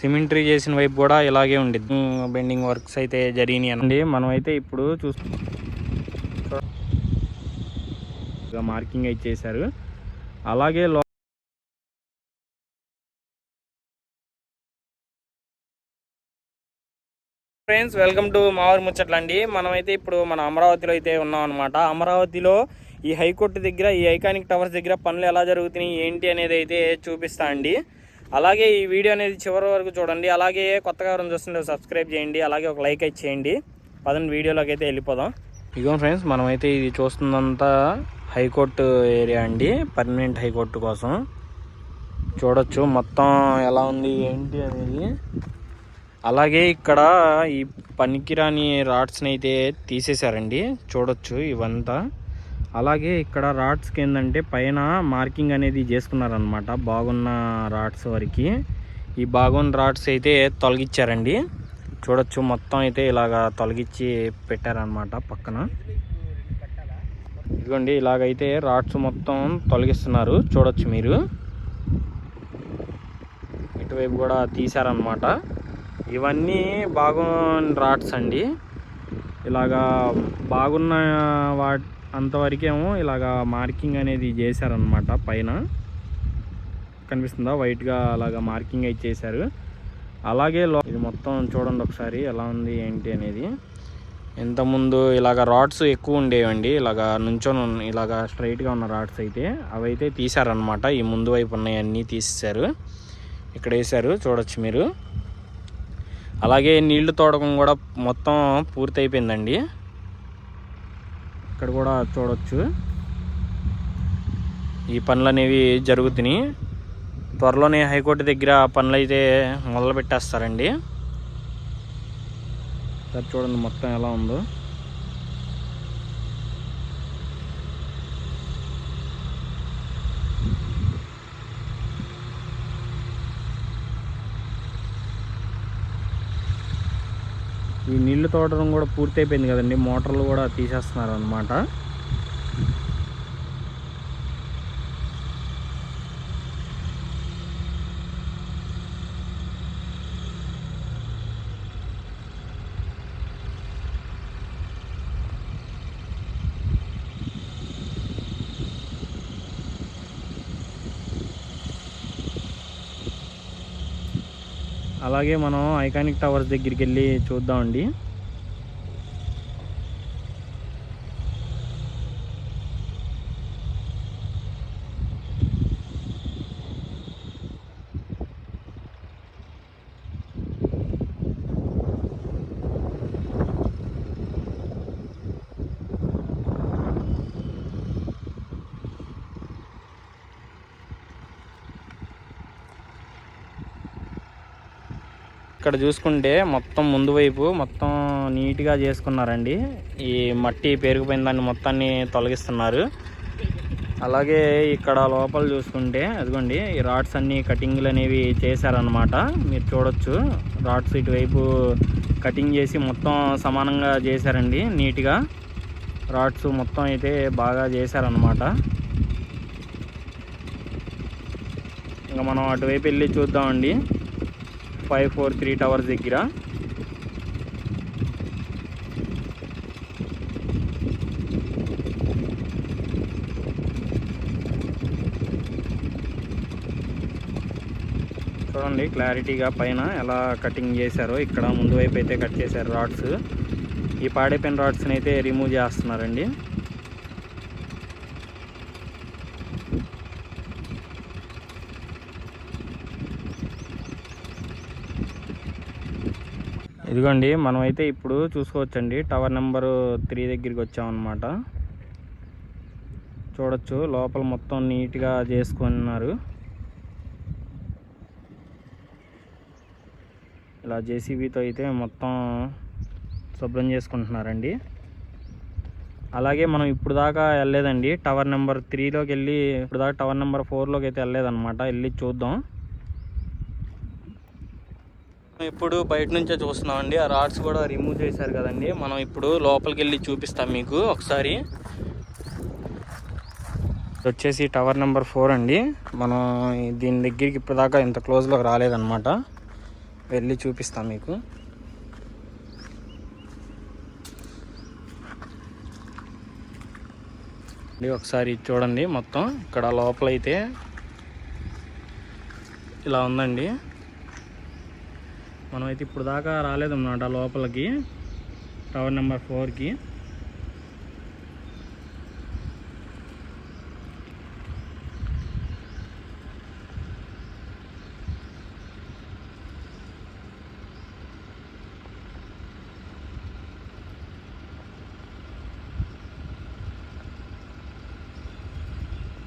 Symmetry చేసిన వైపు కూడా ఇలాగే ఉండిద్ది. బెండింగ్ వర్క్స్ అయితే జరిగినాయి అండి మనం అయితే ఇప్పుడు చూస్తూ మార్కింగ్ అయితే చేశారు. అలాగే లో ఫ్రెండ్స్ వెల్కమ్ టు మావూరు ముచ్చట్లండి మనమైతే ఇప్పుడు మన అమరావతిలో అయితే ఉన్నాం అనమాట అమరావతిలో ఈ హైకోర్టు దగ్గర ఈ ఐకానిక్ టవర్స్ దగ్గర పనులు ఎలా జరుగుతున్నాయి ఏంటి అనేది అయితే చూపిస్తా అండి. అలాగే ఈ వీడియో అనేది చివరి వరకు చూడండి. అలాగే కొత్తగా ఎవరైనా చూస్తుంటే సబ్స్క్రైబ్ చేయండి. అలాగే ఒక లైక్ అయితే చేయండి. పదండి వీడియోలోకి అయితే వెళ్ళిపోదాం. ఇగో ఫ్రెండ్స్ మనమైతే ఇది చూస్తుందంతా హైకోర్టు ఏరియా అండి. పర్మనెంట్ హైకోర్టు కోసం. చూడొచ్చు మొత్తం ఎలా ఉంది ఏంటి అనేది. అలాగే ఇక్కడ ఈ పనికిరాని రాడ్స్ని అయితే తీసేశారండి. చూడొచ్చు ఇవంతా. అలాగే ఇక్కడ రాడ్స్కి ఏంటంటే పైన మార్కింగ్ అనేది చేసుకున్నారనమాట బాగున్న రాడ్స్ వరకు. ఈ బాగున్న రాడ్స్ అయితే తొలగించారండి చూడొచ్చు మొత్తం అయితే ఇలాగా తొలగించి పెట్టారనమాట పక్కన. ఇదిగోండి ఇలాగైతే రాడ్స్ మొత్తం తొలగిస్తున్నారు. చూడొచ్చు మీరు. ఇటువైపు కూడా తీశారనమాట ఇవన్నీ బాగున్న రాడ్స్ అండి. ఇలాగా బాగున్న వా అంతవరకేమో ఇలాగా మార్కింగ్ అనేది చేశారనమాట పైన. కనిపిస్తుందా? వైట్గా అలాగా మార్కింగ్ అయితే చేశారు. అలాగే ఇది మొత్తం చూడండి ఒకసారి ఎలా ఉంది ఏంటి అనేది. ఇంతకుముందు ఇలాగ రాడ్స్ ఎక్కువ ఉండేవండి. ఇలాగా నుంచొని ఉన్న- ఇలాగా స్ట్రైట్గా ఉన్న రాడ్స్ అయితే అవైతే తీశారనమాట ఈ ముందు వైపు ఉన్నాయన్నీ తీసేశారు. ఇక్కడ వేశారు చూడొచ్చు మీరు. అలాగే నీళ్ళు తోడకం కూడా మొత్తం పూర్తి అయిపోయిందండి ఇక్కడ కూడా చూడవచ్చు ఈ పనులు అనేవి జరుగుతున్నాయి త్వరలోనే హైకోర్టు దగ్గర పనులు అయితే మొదలు పెట్టేస్తారండి సరే చూడండి మొత్తం ఎలా ఉందో. ఈ నీళ్ళు తోడడం కూడా పూర్తి అయిపోయింది కదండి. మోటార్లు కూడా తీసేస్తున్నారు అనమాట అలాగే మనం ఐకానిక్ టవర్స్ దగ్గరికి వెళ్ళి చూద్దామండి. ఇక్కడ చూసుకుంటే మొత్తం ముందు వైపు మొత్తం నీట్గా చేసుకున్నారండి. ఈ మట్టి పెరిగిపోయిన దాన్ని మొత్తాన్ని తొలగిస్తున్నారు. అలాగే ఇక్కడ లోపల చూసుకుంటే అదిగోండి ఈ రాడ్స్ అన్ని కటింగ్లు అనేవి చేశారనమాట మీరు చూడొచ్చు రాడ్స్ ఇటువైపు కటింగ్ చేసి మొత్తం సమానంగా చేశారండి నీట్గా. రాడ్స్ మొత్తం అయితే బాగా చేశారనమాట ఇంకా మనం అటువైపు వెళ్ళి చూద్దామండి. ఫైవ్ ఫోర్ త్రీ టవర్స్ దగ్గర. చూడండి క్లారిటీగా పైన ఎలా కటింగ్ చేశారో. ఇక్కడ ముందు వైపు అయితే కట్ చేశారు రాడ్స్. ఈ పాడైపోయిన రాడ్స్ని అయితే రిమూవ్ చేస్తున్నారండి. ఇదిగోండి మనమైతే ఇప్పుడు చూసుకోవచ్చండి. టవర్ నెంబర్ త్రీ దగ్గరికి వచ్చామన్నమాట. చూడొచ్చు లోపల మొత్తం నీట్గా చేసుకున్నారు. ఇలా జేసీబీతో అయితే మొత్తం శుభ్రం చేసుకుంటున్నారండి. అలాగే మనం ఇప్పుడు దాకా వెళ్ళలేదండి. టవర్ నెంబర్ త్రీలోకి వెళ్ళి ఇప్పుడు దాకా టవర్ నెంబర్ ఫోర్లోకి అయితే వెళ్ళలేదన్నమాట. వెళ్ళి చూద్దాం. ఇప్పుడు బయట నుంచే చూస్తున్నాం అండి ఆ రాడ్స్ కూడా రిమూవ్ చేశారు కదండి. మనం ఇప్పుడు లోపలికి వెళ్ళి చూపిస్తాం మీకు ఒకసారి. వచ్చేసి టవర్ నెంబర్ ఫోర్ అండి. మనం దీని దగ్గరికి ఇప్పటిదాకా ఇంత క్లోజ్లో రాలేదన్నమాట. వెళ్ళి చూపిస్తాం మీకు. ఒకసారి చూడండి మొత్తం. ఇక్కడ లోపలైతే ఇలా ఉందండి. మనమైతే ఇప్పుడు దాకా రాలేదన్నమాట లోపలికి. టవర్ నెంబర్ ఫోర్కి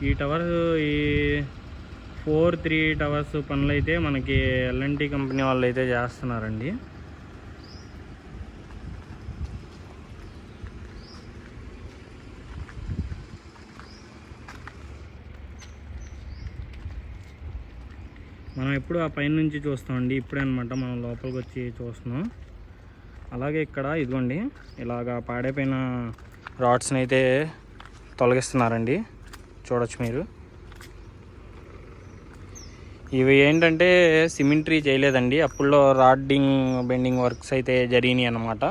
ఈ టవర్ ఈ ఫోర్ త్రీ టవర్స్ పనులు అయితే మనకి ఎల్ఎన్టీ కంపెనీ వాళ్ళు అయితే చేస్తున్నారండి. మనం ఎప్పుడు ఆ పైన నుంచి చూస్తామండి ఇప్పుడే అనమాట మనం లోపలికి వచ్చి చూస్తున్నాం. అలాగే ఇక్కడ ఇదిగోండి ఇలాగా పాడైపోయిన రాడ్స్ని అయితే తొలగిస్తున్నారండి. చూడొచ్చు మీరు. ఇవి ఏంటంటే సిమెంట్రీ చేయలేదండి. అప్పుల్లో రాడ్డింగ్ బెండింగ్ వర్క్స్ అయితే జరిగినాయి అన్నమాట.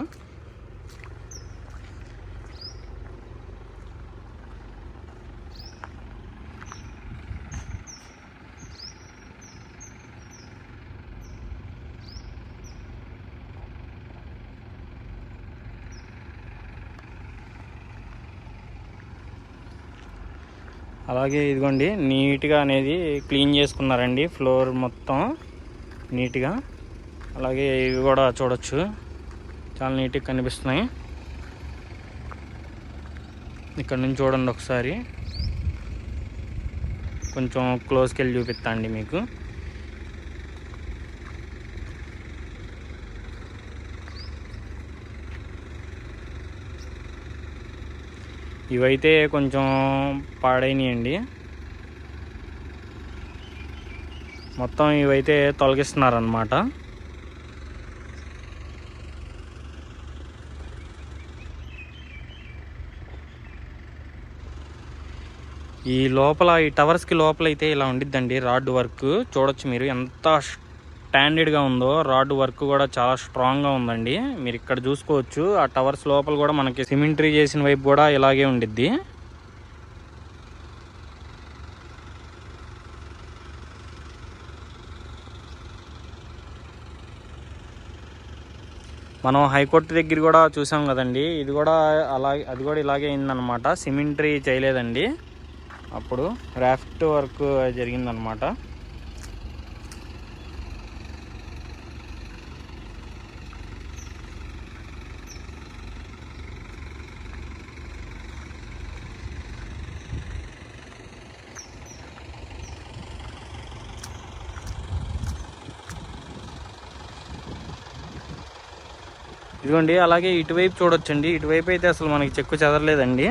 అలాగే ఇదిగోండి నీట్గా అనేది క్లీన్ చేసుకున్నారండి ఫ్లోర్ మొత్తం. నీట్గా. అలాగే ఇవి కూడా చూడొచ్చు. చాలా నీట్గా కనిపిస్తున్నాయి. ఇక్కడ నుంచి చూడండి ఒకసారి. కొంచెం క్లోజ్కి వెళ్ళి చూపిస్తా అండి మీకు. ఇవైతే కొంచెం పాడైనాయండి. మొత్తం ఇవైతే తొలగిస్తున్నారనమాట ఈ లోపల ఈ టవర్స్కి లోపల అయితే ఇలా ఉండిద్దండి రాడ్ వర్క్. చూడొచ్చు మీరు ఎంత స్టాండర్డ్గా ఉందో రాడ్ వర్క్ కూడా చాలా స్ట్రాంగ్గా ఉందండి. మీరు ఇక్కడ చూసుకోవచ్చు. ఆ టవర్స్ లోపల కూడా మనకి సిమెంట్రీ చేసిన వైపు కూడా ఇలాగే ఉండిద్ది. మనం హైకోర్టు దగ్గర కూడా చూసాం కదండి. ఇది కూడా అలా అది కూడా ఇలాగే అయిందనమాట సిమెంట్రీ చేయలేదండి. అప్పుడు రాఫ్ట్ వర్క్ జరిగిందనమాట ఇదిగోండి అలాగే ఇటువైపు చూడొచ్చండి. ఇటువైపు అయితే అసలు మనకి చెక్కు చెదరలేదండి.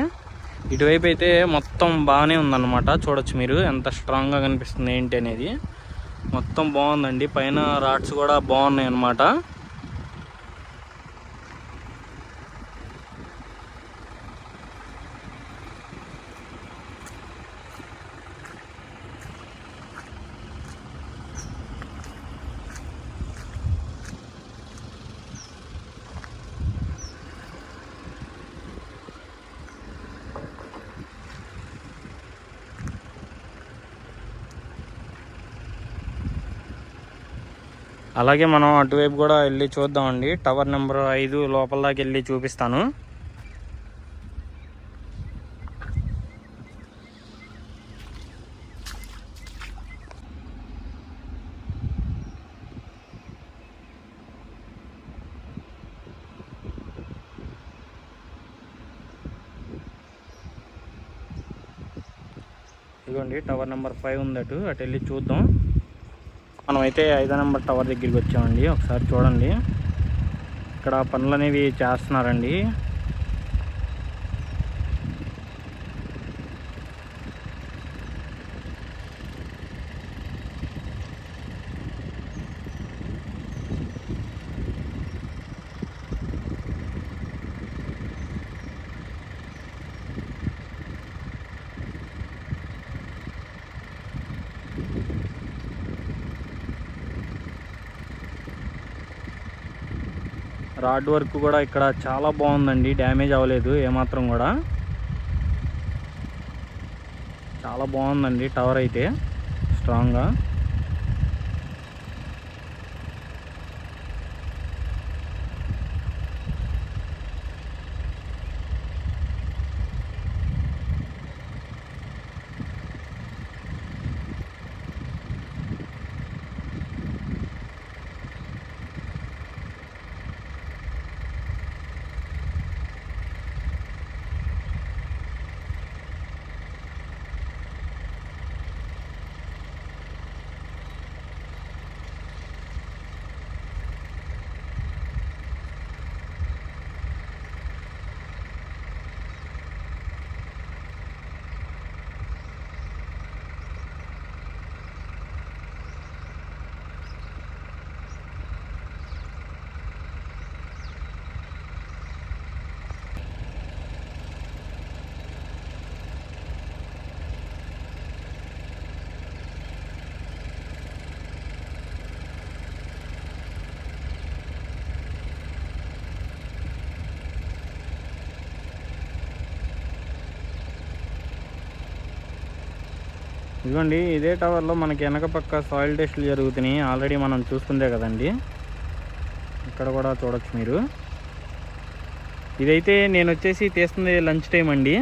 ఇటువైపు అయితే మొత్తం బాగానే ఉందన్నమాట. చూడొచ్చు మీరు ఎంత స్ట్రాంగ్గా కనిపిస్తుంది ఏంటి అనేది. మొత్తం బాగుందండి. పైన రాడ్స్ కూడా బాగున్నాయి అన్నమాట అలాగే మనం అటువైపు కూడా వెళ్ళి చూద్దామండి. టవర్ నెంబర్ ఐదు లోపల దాకా వెళ్ళి చూపిస్తాను. ఇదిగోండి టవర్ నెంబర్ ఫైవ్ ఉంది అటు. అటు వెళ్ళి చూద్దాం. మనమైతే ఐదో నెంబర్ టవర్ దగ్గరికి వచ్చామండి. ఒకసారి చూడండి. ఇక్కడ పనులు అనేవి చేస్తున్నారండి. రాడ్ వర్క్ కూడా ఇక్కడ చాలా బాగుందండి. డ్యామేజ్ అవ్వలేదు ఏమాత్రం కూడా. చాలా బాగుందండి టవర్ అయితే. స్ట్రాంగ్గా. ఇదిగోండి ఇదే టవర్లో మనకి వెనక పక్క సాయిల్ టెస్టులు జరుగుతున్నాయి. ఆల్రెడీ మనం చూసుకుందే కదండి. ఇక్కడ కూడా చూడొచ్చు మీరు. ఇదైతే నేను వచ్చేసి తీస్తుంది లంచ్ టైం అండి.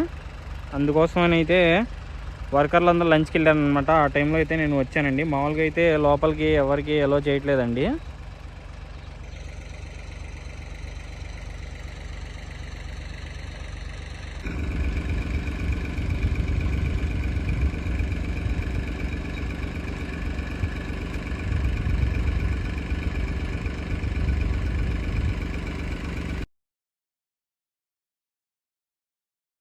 అందుకోసం అయితే వర్కర్లు అందరూ లంచ్కి వెళ్ళాను అనమాట ఆ టైంలో అయితే నేను వచ్చానండి. మామూలుగా అయితే లోపలికి ఎవరికి ఎలో చేయట్లేదండి.